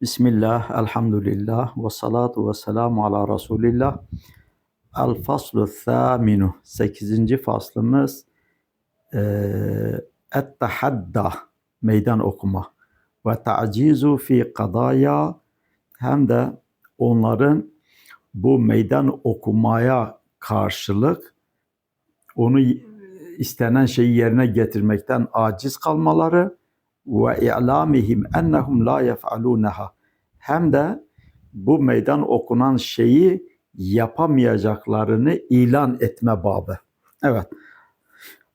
Bismillah, elhamdülillah, ve salatu ve selamu ala Resulillah. El faslu thaminu, 8. faslımız eee et tahadda, meydan okuma ve ta'cizu fi kadaya hem de onların bu meydan okumaya karşılık onu istenen şeyi yerine getirmekten aciz kalmaları ve i'lamihim ennehum la yef'alunaha hem de bu meydan okunan şeyi yapamayacaklarını ilan etme babı. Evet.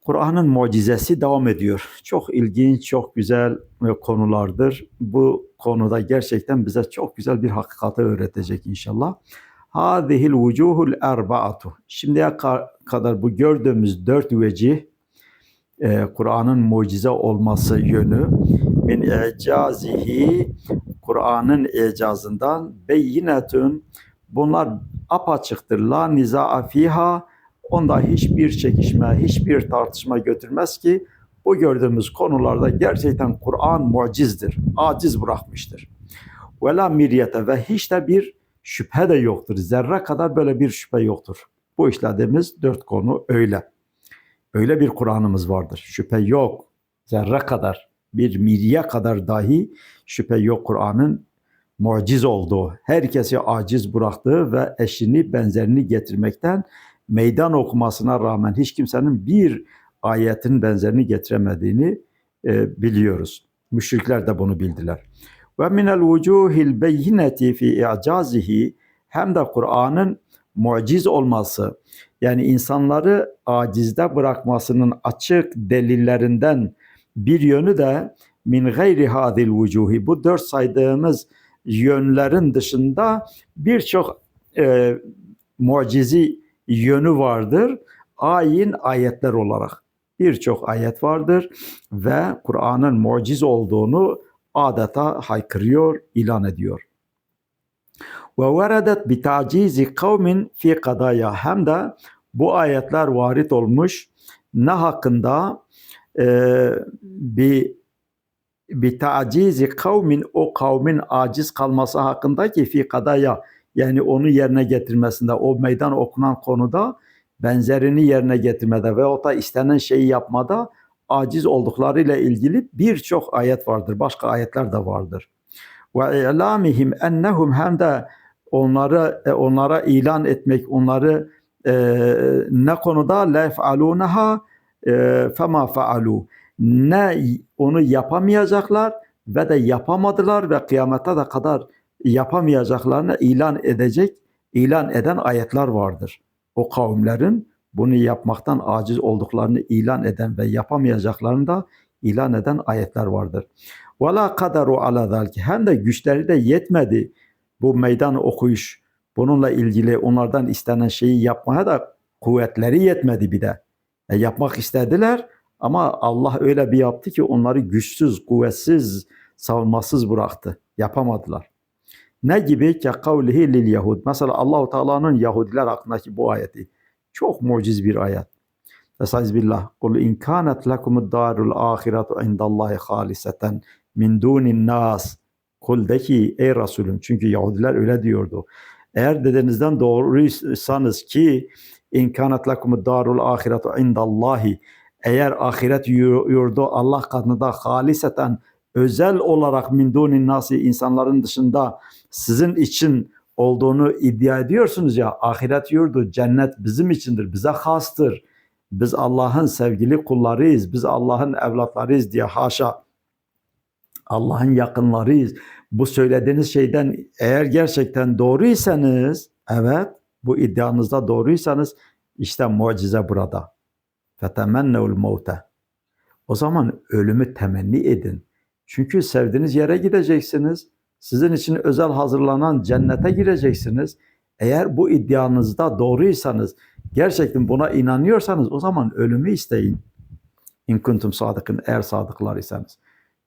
Kur'an'ın mucizesi devam ediyor. Çok ilginç, çok güzel konulardır. Bu konuda gerçekten bize çok güzel bir hakikati öğretecek inşallah. Hadihil vucuhul erbaatu. Şimdiye ka- kadar bu gördüğümüz dört vecih, e, Kur'an'ın mucize olması yönü, min icazihi, Kur'an'ın icazından beyinetün, bunlar apaçıktır. La nizaa fiha, onda hiçbir çekişme, hiçbir tartışma götürmez ki bu gördüğümüz konularda gerçekten Kur'an mucizdir, aciz bırakmıştır. Ve la miryete ve hiç de bir şüphe de yoktur. Zerre kadar böyle bir şüphe yoktur. Bu işlediğimiz dört konu öyle. Öyle bir Kur'an'ımız vardır. Şüphe yok. Zerre kadar, bir mirye kadar dahi şüphe yok Kur'an'ın muciz olduğu, herkesi aciz bıraktığı ve eşini benzerini getirmekten meydan okumasına rağmen hiç kimsenin bir ayetin benzerini getiremediğini e, biliyoruz. Müşrikler de bunu bildiler. Ve minel vucuhil beyineti fi i'cazihi hem de Kur'an'ın muciz olması yani insanları acizde bırakmasının açık delillerinden bir yönü de min gayri hadil vucuhi bu dört saydığımız yönlerin dışında birçok e, mucizi yönü vardır. Ayin ayetler olarak birçok ayet vardır ve Kur'an'ın muciz olduğunu adeta haykırıyor, ilan ediyor. Ve veredet bi tacizi kavmin fi hem de bu ayetler varit olmuş ne hakkında e, bir bir kavmin o kavmin aciz kalması hakkında ki fi kadaya yani onu yerine getirmesinde o meydan okunan konuda benzerini yerine getirmede ve o da istenen şeyi yapmada aciz olduklarıyla ilgili birçok ayet vardır. Başka ayetler de vardır. Ve ilamihim ennehum hem de onları e, onlara ilan etmek, onları e, ne konuda la yef'alunaha e, fema faalu ne onu yapamayacaklar ve de yapamadılar ve kıyamete de kadar yapamayacaklarını ilan edecek, ilan eden ayetler vardır. O kavimlerin bunu yapmaktan aciz olduklarını ilan eden ve yapamayacaklarını da ilan eden ayetler vardır. Ve la kadaru ala zalike hem de güçleri de yetmedi bu meydan okuyuş bununla ilgili onlardan istenen şeyi yapmaya da kuvvetleri yetmedi bir de. E, yapmak istediler ama Allah öyle bir yaptı ki onları güçsüz, kuvvetsiz, savunmasız bıraktı. Yapamadılar. Ne gibi ki kavlihi lil Yahud. Mesela Allahu Teala'nın Yahudiler hakkındaki bu ayeti. Çok muciz bir ayet. Estaiz billah. Kul in kanet lekumud darul ahiretu indallahi haliseten min dunin nas. Kul de ki ey Resulüm çünkü Yahudiler öyle diyordu. Eğer dedenizden doğruysanız ki in kanet lekumud darul ahiretu indallahi eğer ahiret yurdu Allah katında haliseten özel olarak min dunin nasi insanların dışında sizin için olduğunu iddia ediyorsunuz ya ahiret yurdu cennet bizim içindir bize hastır biz Allah'ın sevgili kullarıyız biz Allah'ın evlatlarıyız diye haşa Allah'ın yakınlarıyız bu söylediğiniz şeyden eğer gerçekten doğruysanız evet bu iddianızda doğruysanız işte mucize burada fetemennevul mevte o zaman ölümü temenni edin çünkü sevdiğiniz yere gideceksiniz sizin için özel hazırlanan cennete gireceksiniz. Eğer bu iddianızda doğruysanız, gerçekten buna inanıyorsanız o zaman ölümü isteyin. İn kuntum sadıkın eğer sadıklarıysanız.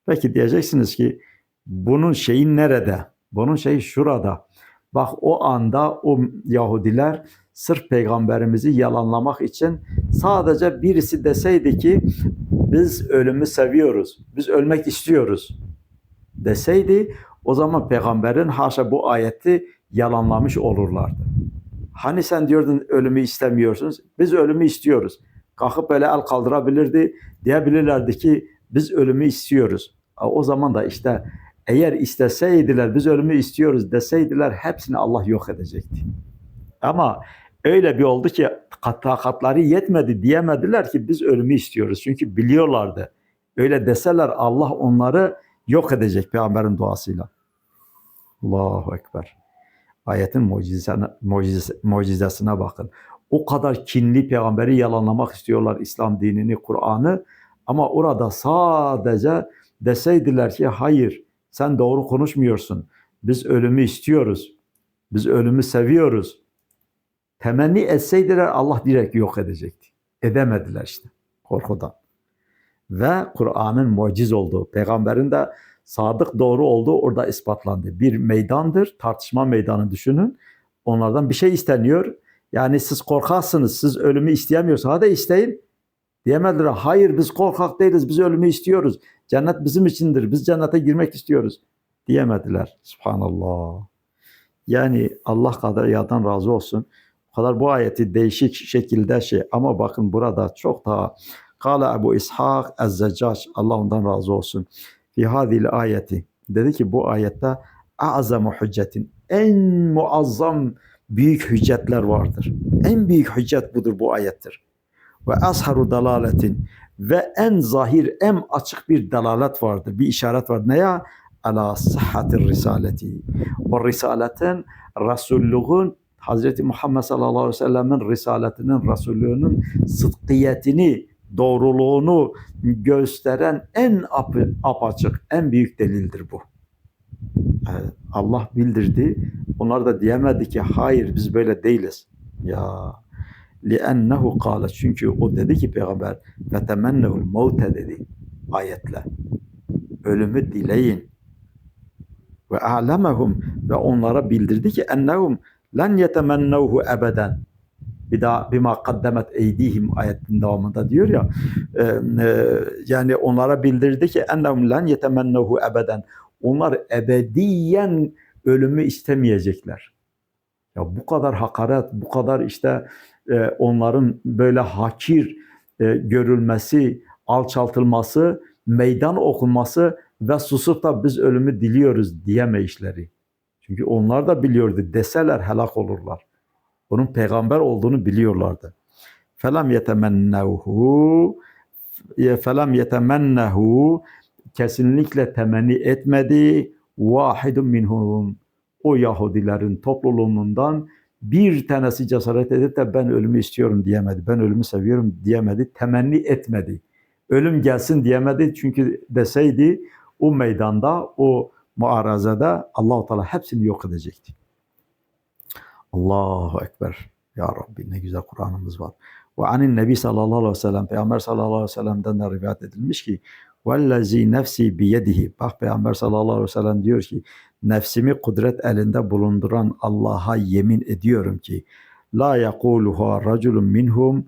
Peki diyeceksiniz ki bunun şeyi nerede? Bunun şeyi şurada. Bak o anda o Yahudiler sırf peygamberimizi yalanlamak için sadece birisi deseydi ki biz ölümü seviyoruz, biz ölmek istiyoruz deseydi O zaman peygamberin haşa bu ayeti yalanlamış olurlardı. Hani sen diyordun ölümü istemiyorsunuz. Biz ölümü istiyoruz. Kalkıp böyle el kaldırabilirdi. Diyebilirlerdi ki biz ölümü istiyoruz. O zaman da işte eğer isteseydiler biz ölümü istiyoruz deseydiler hepsini Allah yok edecekti. Ama öyle bir oldu ki takatları yetmedi diyemediler ki biz ölümü istiyoruz. Çünkü biliyorlardı. Öyle deseler Allah onları yok edecek peygamberin duasıyla. Allahu Ekber. Ayetin mucizesine, mucize, mucizesine bakın. O kadar kinli peygamberi yalanlamak istiyorlar İslam dinini, Kur'an'ı. Ama orada sadece deseydiler ki hayır sen doğru konuşmuyorsun. Biz ölümü istiyoruz. Biz ölümü seviyoruz. Temenni etseydiler Allah direkt yok edecekti. Edemediler işte korkudan. Ve Kur'an'ın muciz olduğu, peygamberin de sadık doğru olduğu orada ispatlandı. Bir meydandır, tartışma meydanı düşünün. Onlardan bir şey isteniyor. Yani siz korkaksınız, siz ölümü isteyemiyorsunuz. Hadi isteyin. Diyemediler, hayır biz korkak değiliz, biz ölümü istiyoruz. Cennet bizim içindir, biz cennete girmek istiyoruz. Diyemediler. Subhanallah. Yani Allah kadar yadan razı olsun. O kadar bu ayeti değişik şekilde şey ama bakın burada çok daha Kale Ebu İshak Ez-Zeccac Allah ondan razı olsun. Fi hadil ayeti dedi ki bu ayette azamu hüccetin en muazzam büyük hüccetler vardır. En büyük hüccet budur bu ayettir. Ve asharu dalaletin ve en zahir, en açık bir dalalet vardır. Bir işaret var. Neye? Ala sıhhatir risaleti. O risaletin, Resulluğun Hazreti Muhammed sallallahu aleyhi ve sellemin risaletinin, Resullüğünün sıdkiyetini, doğruluğunu gösteren en ap apaçık, en büyük delildir bu. Allah bildirdi. Onlar da diyemedi ki hayır biz böyle değiliz. Ya لِأَنَّهُ قَالَ Çünkü o dedi ki peygamber وَتَمَنَّهُ الْمَوْتَ dedi ayetle. Ölümü dileyin. Ve a'lemehum ve onlara bildirdi ki ennehum len yetemennevhu ebeden. Bir daha bima kaddemet eydihim ayetin devamında diyor ya e, e, yani onlara bildirdi ki ennehum len yetemennevhu ebeden. Onlar ebediyen ölümü istemeyecekler. Ya bu kadar hakaret, bu kadar işte e, onların böyle hakir e, görülmesi, alçaltılması, meydan okunması ve susup da biz ölümü diliyoruz diyemeyişleri. Çünkü onlar da biliyordu. Deseler helak olurlar. Onun peygamber olduğunu biliyorlardı. Felam yetemennevhu felam yetemennehu kesinlikle temenni etmedi vahidun minhum o Yahudilerin topluluğundan bir tanesi cesaret edip de ben ölümü istiyorum diyemedi. Ben ölümü seviyorum diyemedi. Temenni etmedi. Ölüm gelsin diyemedi. Çünkü deseydi o meydanda, o muarazada Allahu Teala hepsini yok edecekti. Allahu Ekber. Ya Rabbi ne güzel Kur'an'ımız var. Ve anin Nebi sallallahu aleyhi ve sellem Peygamber sallallahu aleyhi ve sellem'den de rivayet edilmiş ki vellezî nefsi biyedihi bak Peygamber sallallahu aleyhi ve sellem diyor ki nefsimi kudret elinde bulunduran Allah'a yemin ediyorum ki la yakuluha raculun minhum.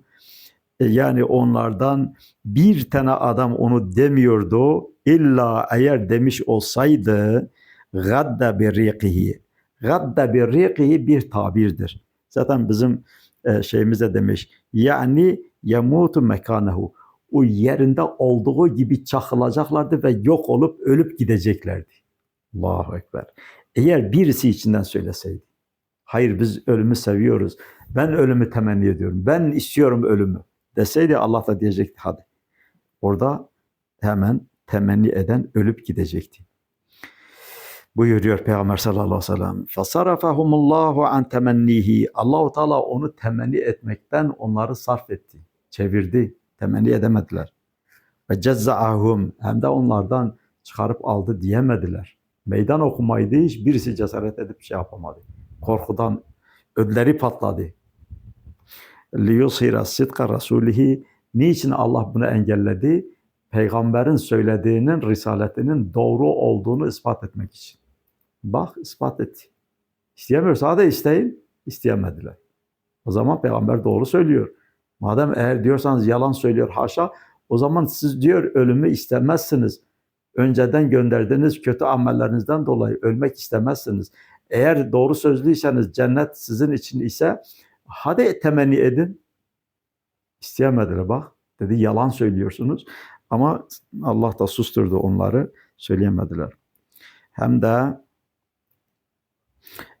E, yani onlardan bir tane adam onu demiyordu illa eğer demiş olsaydı gadda bir riqihi. Gadda bir riqihi bir tabirdir. Zaten bizim e, şeyimize demiş yani yamutu mekanehu o yerinde olduğu gibi çakılacaklardı ve yok olup ölüp gideceklerdi. Allahu Ekber. Eğer birisi içinden söyleseydi, hayır biz ölümü seviyoruz, ben ölümü temenni ediyorum, ben istiyorum ölümü deseydi Allah da diyecekti hadi. Orada hemen temenni eden ölüp gidecekti. Buyuruyor Peygamber sallallahu aleyhi ve sellem. Fasarafahumullahu an temennihi. Allahu Teala onu temenni etmekten onları sarf etti, çevirdi. Temenni edemediler. Ve cezzaahum hem de onlardan çıkarıp aldı diyemediler. Meydan okumaydı hiç birisi cesaret edip şey yapamadı. Korkudan ödleri patladı. liyusira sidka rasulihi niçin Allah bunu engelledi? Peygamberin söylediğinin risaletinin doğru olduğunu ispat etmek için. Bak ispat etti. İsteyemiyorsa da isteyin. İsteyemediler. O zaman peygamber doğru söylüyor. Madem eğer diyorsanız yalan söylüyor haşa o zaman siz diyor ölümü istemezsiniz. önceden gönderdiğiniz kötü amellerinizden dolayı ölmek istemezsiniz. Eğer doğru sözlüyseniz cennet sizin için ise hadi temenni edin. İsteyemediler bak. Dedi yalan söylüyorsunuz. Ama Allah da susturdu onları. Söyleyemediler. Hem de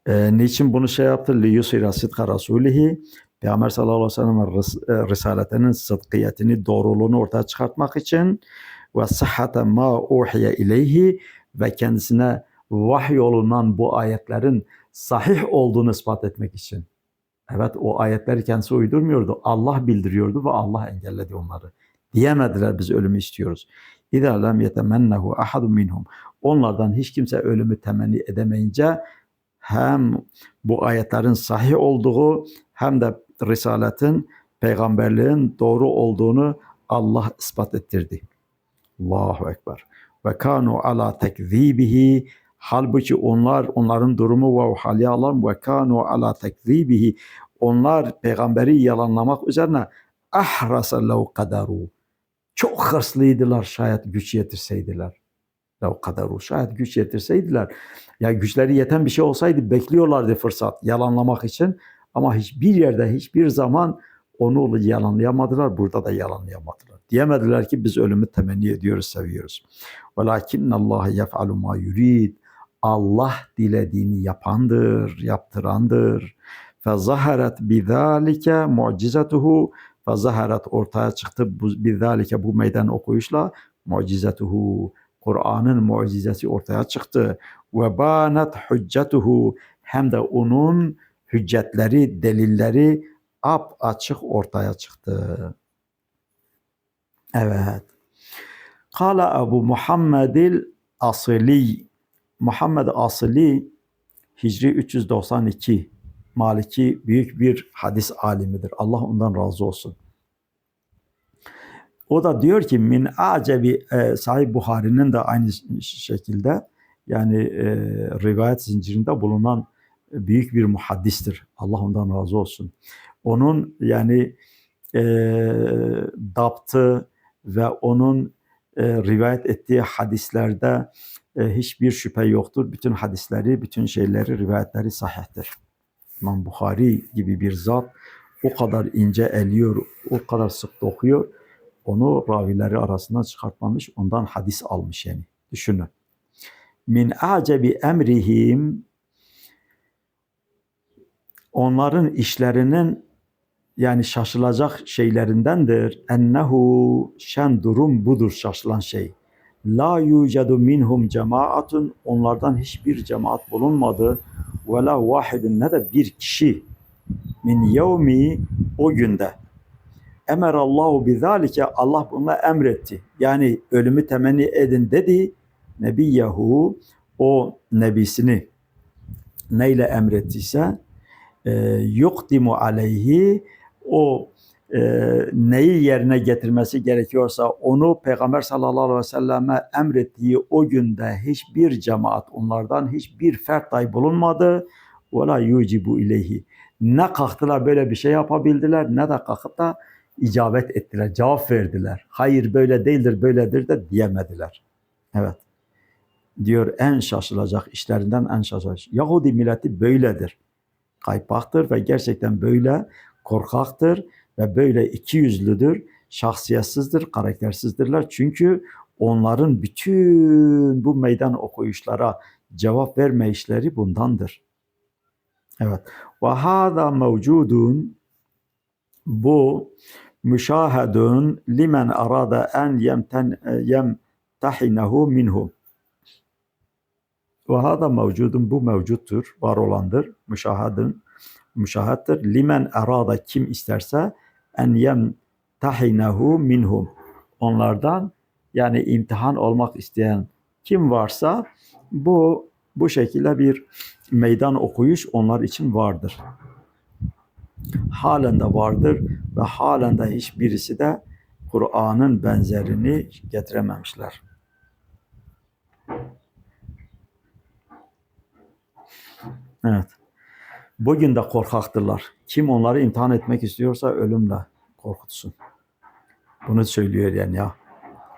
e, niçin bunu şey yaptı? لِيُسِرَ صِدْقَ رَسُولِهِ Peygamber sallallahu aleyhi ve sellem'in ris- e, risaletinin sıdkiyetini, doğruluğunu ortaya çıkartmak için ve sıhhate ma uhiye ileyhi ve kendisine vahyolunan bu ayetlerin sahih olduğunu ispat etmek için. Evet o ayetleri kendisi uydurmuyordu. Allah bildiriyordu ve Allah engelledi onları. Diyemediler biz ölümü istiyoruz. İzâ lem yetemennehu ahadun minhum. Onlardan hiç kimse ölümü temenni edemeyince hem bu ayetlerin sahih olduğu hem de risaletin, peygamberliğin doğru olduğunu Allah ispat ettirdi. Allahu Ekber. Ve kanu ala tekzibihi halbuki onlar onların durumu ve halyalar ve kanu ala tekzibihi onlar peygamberi yalanlamak üzerine ahrasa lev kadaru çok hırslıydılar şayet güç yetirseydiler. Lev kadaru şayet güç yetirseydiler. Ya güçleri yeten bir şey olsaydı bekliyorlardı fırsat yalanlamak için ama hiçbir yerde hiçbir zaman onu yalanlayamadılar. Burada da yalanlayamadılar. Diyemediler ki biz ölümü temenni ediyoruz, seviyoruz. Velakinne Allah yef'alu ma yurid. Allah dilediğini yapandır, yaptırandır. Fezaharet bizalike mucizetuhu Fezaharet ortaya çıktı bu, bizalike bu meydan okuyuşla mucizetuhu Kur'an'ın mucizesi ortaya çıktı. Ve banat hüccetuhu hem de onun hüccetleri, delilleri ap açık ortaya çıktı. Evet. Kala Ebu Muhammedil Asili. Muhammed Asili Hicri 392 Maliki büyük bir hadis alimidir. Allah ondan razı olsun. O da diyor ki min acebi e, Sahih Buhari'nin de aynı şekilde yani e, rivayet zincirinde bulunan büyük bir muhaddistir. Allah ondan razı olsun. Onun yani e, daptı ve onun e, rivayet ettiği hadislerde e, hiçbir şüphe yoktur. Bütün hadisleri, bütün şeyleri, rivayetleri sahihtir. İmam Bukhari gibi bir zat o kadar ince eliyor, o kadar sık dokuyor. Onu ravileri arasından çıkartmamış, ondan hadis almış yani. Düşünün. Min acebi emrihim onların işlerinin yani şaşılacak şeylerindendir. Ennehu şen durum budur şaşılan şey. La yucadu minhum cemaatun onlardan hiçbir cemaat bulunmadı. Ve la vahidun ne de bir kişi min yevmi o günde. Emer Allahu bizalike Allah buna emretti. Yani ölümü temenni edin dedi. Nebiyahu o nebisini neyle emrettiyse e, yukdimu aleyhi o e, neyi yerine getirmesi gerekiyorsa onu Peygamber sallallahu aleyhi ve selleme emrettiği o günde hiçbir cemaat onlardan hiçbir fert dahi bulunmadı. Ve la yucibu ileyhi. Ne kalktılar böyle bir şey yapabildiler ne de kalkıp da icabet ettiler, cevap verdiler. Hayır böyle değildir, böyledir de diyemediler. Evet. Diyor en şaşılacak işlerinden en şaşılacak. Yahudi milleti böyledir. Kaypaktır ve gerçekten böyle korkaktır ve böyle iki yüzlüdür, şahsiyetsizdir, karaktersizdirler. Çünkü onların bütün bu meydan okuyuşlara cevap verme işleri bundandır. Evet. Ve hâzâ mevcudun bu müşahedun limen arada en yemten yemtahinehu minhu. Ve hâzâ mevcudun bu mevcuttur, var olandır. Müşahedun müşahattır. Limen arada kim isterse en yemtahinehu minhum. Onlardan yani imtihan olmak isteyen kim varsa bu bu şekilde bir meydan okuyuş onlar için vardır. Halen de vardır ve halen de hiçbirisi de Kur'an'ın benzerini getirememişler. Evet. Bugün de korkaktırlar. Kim onları imtihan etmek istiyorsa ölümle korkutsun. Bunu söylüyor yani ya.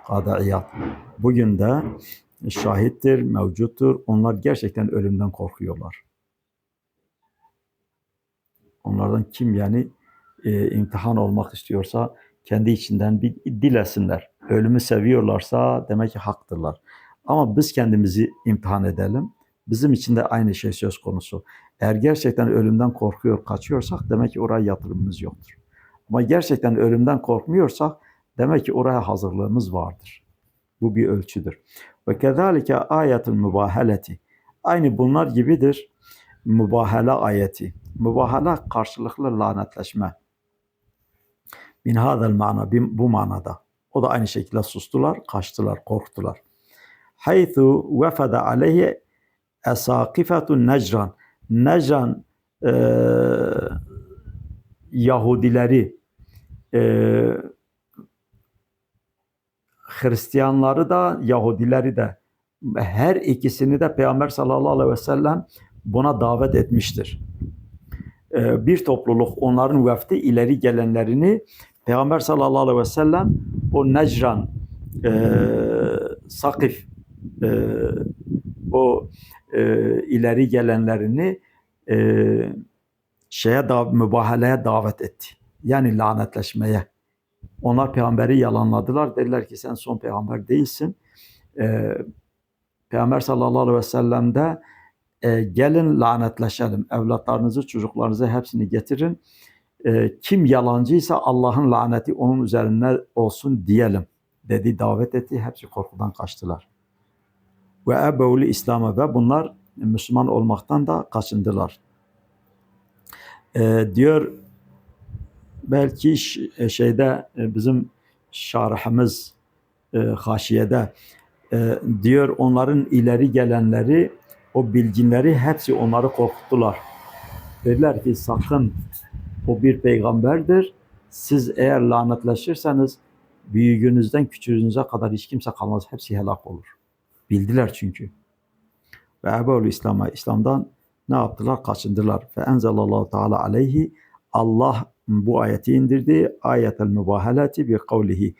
Kadı Bugün de şahittir, mevcuttur. Onlar gerçekten ölümden korkuyorlar. Onlardan kim yani e, imtihan olmak istiyorsa kendi içinden bir dilesinler. Ölümü seviyorlarsa demek ki haktırlar. Ama biz kendimizi imtihan edelim. Bizim için de aynı şey söz konusu. Eğer gerçekten ölümden korkuyor, kaçıyorsak demek ki oraya yatırımımız yoktur. Ama gerçekten ölümden korkmuyorsak demek ki oraya hazırlığımız vardır. Bu bir ölçüdür. Ve kezalike ayetul mübaheleti. Aynı bunlar gibidir. Mübahale ayeti. Mübahale karşılıklı lanetleşme. Min hadel mana, bu manada. O da aynı şekilde sustular, kaçtılar, korktular. Haythu vefede aleyhi esakifetun necran. Necran e, Yahudileri e, Hristiyanları da Yahudileri de her ikisini de Peygamber sallallahu aleyhi ve sellem buna davet etmiştir. E, bir topluluk onların vefti ileri gelenlerini Peygamber sallallahu aleyhi ve sellem o Necran e, Sakif e, o e, ileri gelenlerini e, şeye da mübahaleye davet etti. Yani lanetleşmeye. Onlar peygamberi yalanladılar. Dediler ki sen son peygamber değilsin. Ee, Peygamber sallallahu aleyhi ve sellem de e, gelin lanetleşelim. Evlatlarınızı, çocuklarınızı hepsini getirin. E, kim yalancıysa Allah'ın laneti onun üzerine olsun diyelim dedi, davet etti. Hepsi korkudan kaçtılar. Ve ebevli İslam'a ve bunlar Müslüman olmaktan da kaçındılar. E, diyor belki e, şeyde e, bizim şarhımız e, haşiyede e, diyor onların ileri gelenleri o bilginleri hepsi onları korkuttular. Dediler ki sakın o bir peygamberdir. Siz eğer lanetleşirseniz büyüğünüzden küçüğünüze kadar hiç kimse kalmaz. Hepsi helak olur. Bildiler çünkü. Ve Ebu İslam'a İslam'dan ne yaptılar? Kaçındılar. Fe enzelallahu teala aleyhi Allah bu ayeti indirdi. Ayetel mübahalati bi kavlihi.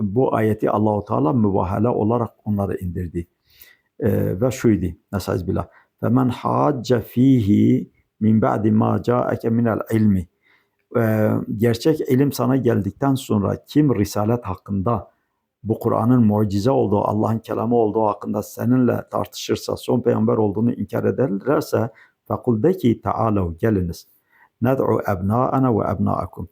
Bu ayeti Allahu Teala mübahala olarak onları indirdi. Ee, ve şuydu. Nesaiz billah. Femen hacce fihi min ba'di ma ca'eke minel ilmi. Ee, gerçek ilim sana geldikten sonra kim risalet hakkında bu Kur'an'ın mucize olduğu, Allah'ın kelamı olduğu hakkında seninle tartışırsa, son peygamber olduğunu inkar ederlerse فَقُلْ de ki ta'alev geliniz. Ned'u ebnâena ve ebnâekum.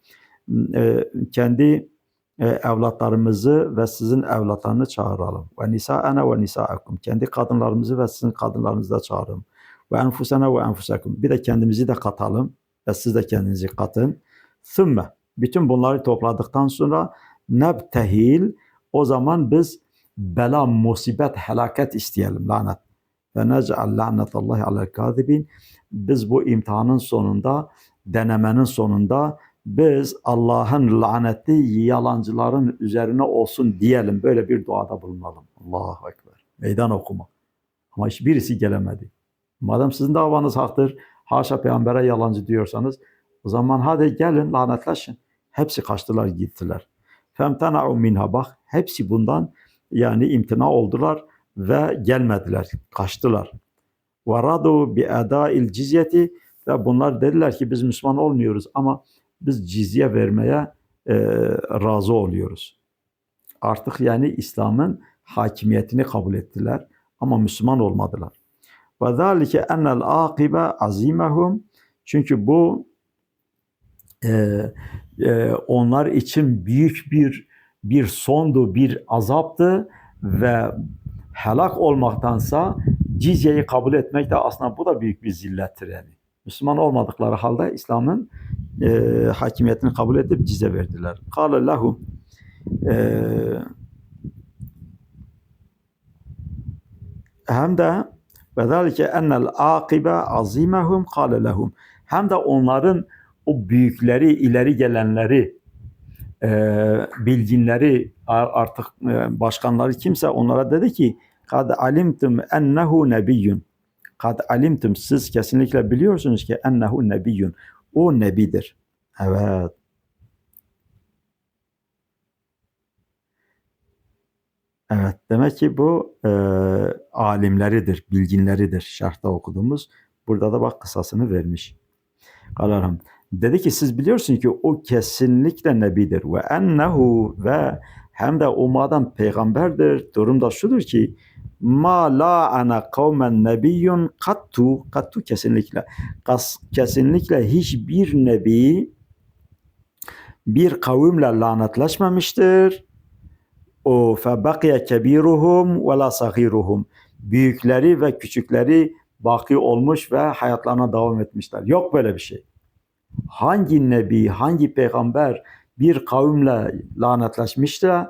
E, kendi e, evlatlarımızı ve sizin evlatlarını çağıralım. Ve nisâena ve nisâekum. Kendi kadınlarımızı ve sizin kadınlarınızı da çağıralım. Ve enfusena ve enfusekum. Bir de kendimizi de katalım ve siz de kendinizi katın. Thümme. Bütün bunları topladıktan sonra nebtehil o zaman biz bela, musibet, helaket isteyelim, lanet. Ve nec'al lanetallahi alel kâzibin. Biz bu imtihanın sonunda, denemenin sonunda biz Allah'ın laneti yalancıların üzerine olsun diyelim. Böyle bir duada bulunalım. Allahu Ekber. Meydan okuma. Ama hiçbirisi gelemedi. Madem sizin davanız haktır, haşa peygambere yalancı diyorsanız, o zaman hadi gelin lanetleşin. Hepsi kaçtılar gittiler. Femtena'u minha bak hepsi bundan yani imtina oldular ve gelmediler, kaçtılar. Ve radu bi eda'il cizyeti ve bunlar dediler ki biz Müslüman olmuyoruz ama biz cizye vermeye e, razı oluyoruz. Artık yani İslam'ın hakimiyetini kabul ettiler ama Müslüman olmadılar. Ve zalike enel akibe azimehum çünkü bu e, e, onlar için büyük bir bir sondu, bir azaptı ve helak olmaktansa cizyeyi kabul etmek de aslında bu da büyük bir zillettir yani. Müslüman olmadıkları halde İslam'ın e, hakimiyetini kabul edip cize verdiler. Kâle lehum e, hem de ve zâlike ennel âkibe azîmehum kâle lehum hem de onların o büyükleri, ileri gelenleri, e, bilginleri, artık e, başkanları kimse onlara dedi ki kad alimtum ennehu nebiyyun. Kad alimtum siz kesinlikle biliyorsunuz ki ennehu nebiyyun. O nebidir. Evet. Evet, demek ki bu e, alimleridir, bilginleridir şerhte okuduğumuz. Burada da bak kısasını vermiş. Kalarım. Dedi ki siz biliyorsunuz ki o kesinlikle nebidir. Ve ennehu ve hem de o madem peygamberdir. Durum da şudur ki ma la ana kavmen nebiyyun kattu kattu kesinlikle kas, kesinlikle hiçbir nebi bir kavimle lanetleşmemiştir. O febakiye kebiruhum ve la sagiruhum. Büyükleri ve küçükleri baki olmuş ve hayatlarına devam etmişler. Yok böyle bir şey. Hangi nebi, hangi peygamber bir kavimle lanetleşmişse,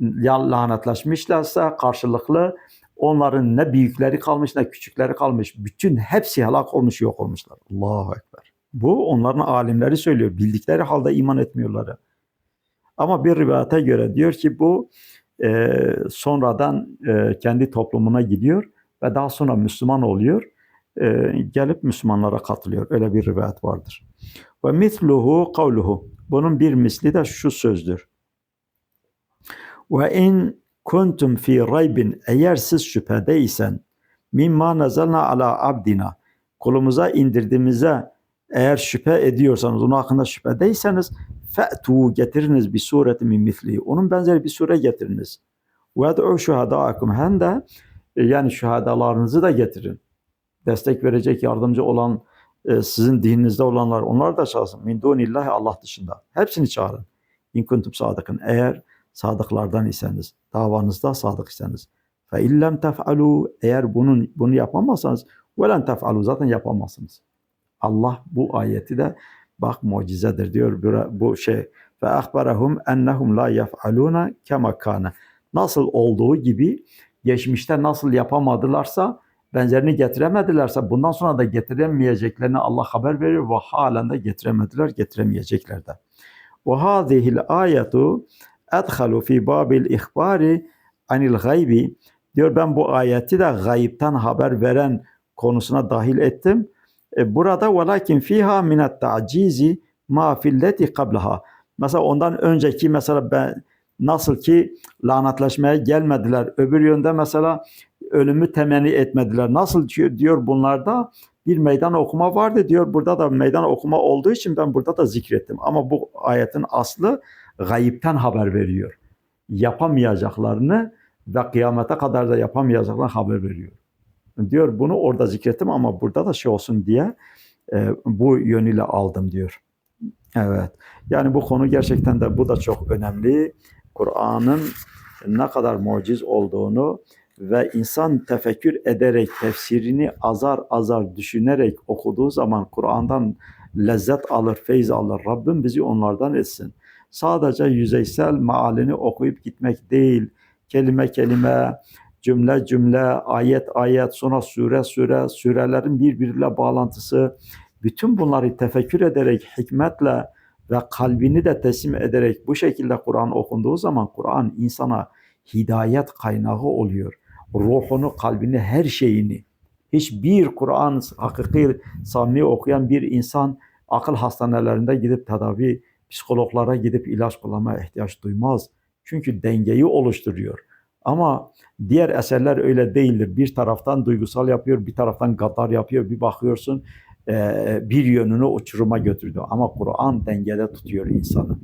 lanetleşmişlerse karşılıklı onların ne büyükleri kalmış ne küçükleri kalmış. Bütün hepsi helak olmuş, yok olmuşlar. Allahu Ekber. Bu onların alimleri söylüyor. Bildikleri halde iman etmiyorlar. Ama bir rivayete göre diyor ki bu e, sonradan e, kendi toplumuna gidiyor ve daha sonra Müslüman oluyor. E, gelip Müslümanlara katılıyor. Öyle bir rivayet vardır. Ve misluhu kavluhu. Bunun bir misli de şu sözdür. Ve in kuntum fi raybin eğer siz şüphedeysen mimma nazalna ala abdina kulumuza indirdiğimize eğer şüphe ediyorsanız, onun hakkında şüphedeyseniz fe'tu getiriniz bir sureti min misli. Onun benzeri bir sure getiriniz. Ve ed'u şuhadâakum. Hem de e, yani şühadalarınızı da getirin. Destek verecek, yardımcı olan e, sizin dininizde olanlar, onlar da çağırsın. Min dunillahi Allah dışında. Hepsini çağırın. İn kuntum sadıkın. Eğer sadıklardan iseniz, davanızda sadık iseniz. Fe illem tef'alu eğer bunun bunu yapamazsanız velen tef'alu zaten yapamazsınız. Allah bu ayeti de bak mucizedir diyor bu şey ve ahbarahum ennehum la yef'aluna kema kana. Nasıl olduğu gibi geçmişte nasıl yapamadılarsa benzerini getiremedilerse bundan sonra da getiremeyeceklerini Allah haber veriyor ve halen de getiremediler, getiremeyecekler de. Ve hazihil ayetu edhalu fi babil ihbari anil gaybi diyor ben bu ayeti de gayipten haber veren konusuna dahil ettim. E, burada velakin fiha minet ta'cizi ma filleti qablaha. Mesela ondan önceki mesela ben nasıl ki lanetleşmeye gelmediler. Öbür yönde mesela ölümü temenni etmediler. Nasıl diyor bunlarda bir meydan okuma vardı diyor. Burada da meydan okuma olduğu için ben burada da zikrettim. Ama bu ayetin aslı gayipten haber veriyor. Yapamayacaklarını ve kıyamete kadar da yapamayacaklarını haber veriyor diyor bunu orada zikrettim ama burada da şey olsun diye e, bu yönüyle aldım diyor. Evet. Yani bu konu gerçekten de bu da çok önemli. Kur'an'ın ne kadar muciz olduğunu ve insan tefekkür ederek tefsirini azar azar düşünerek okuduğu zaman Kur'an'dan lezzet alır, feyz alır. Rabbim bizi onlardan etsin. Sadece yüzeysel mealini okuyup gitmek değil, kelime kelime, cümle cümle, ayet ayet, sonra sure sure, sürelerin birbiriyle bağlantısı, bütün bunları tefekkür ederek, hikmetle ve kalbini de teslim ederek bu şekilde Kur'an okunduğu zaman Kur'an insana hidayet kaynağı oluyor. Ruhunu, kalbini, her şeyini. Hiçbir Kur'an hakiki, samimi okuyan bir insan akıl hastanelerinde gidip tedavi, psikologlara gidip ilaç kullanmaya ihtiyaç duymaz. Çünkü dengeyi oluşturuyor. Ama diğer eserler öyle değildir. Bir taraftan duygusal yapıyor, bir taraftan gaddar yapıyor. Bir bakıyorsun bir yönünü uçuruma götürdü. Ama Kur'an dengede tutuyor insanı.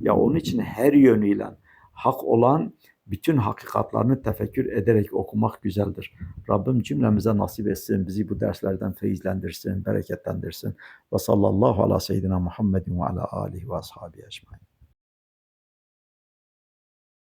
Ya onun için her yönüyle hak olan bütün hakikatlarını tefekkür ederek okumak güzeldir. Rabbim cümlemize nasip etsin, bizi bu derslerden feyizlendirsin, bereketlendirsin. Ve sallallahu ala seyyidina Muhammedin ve ala alihi ve ashabi ecmain.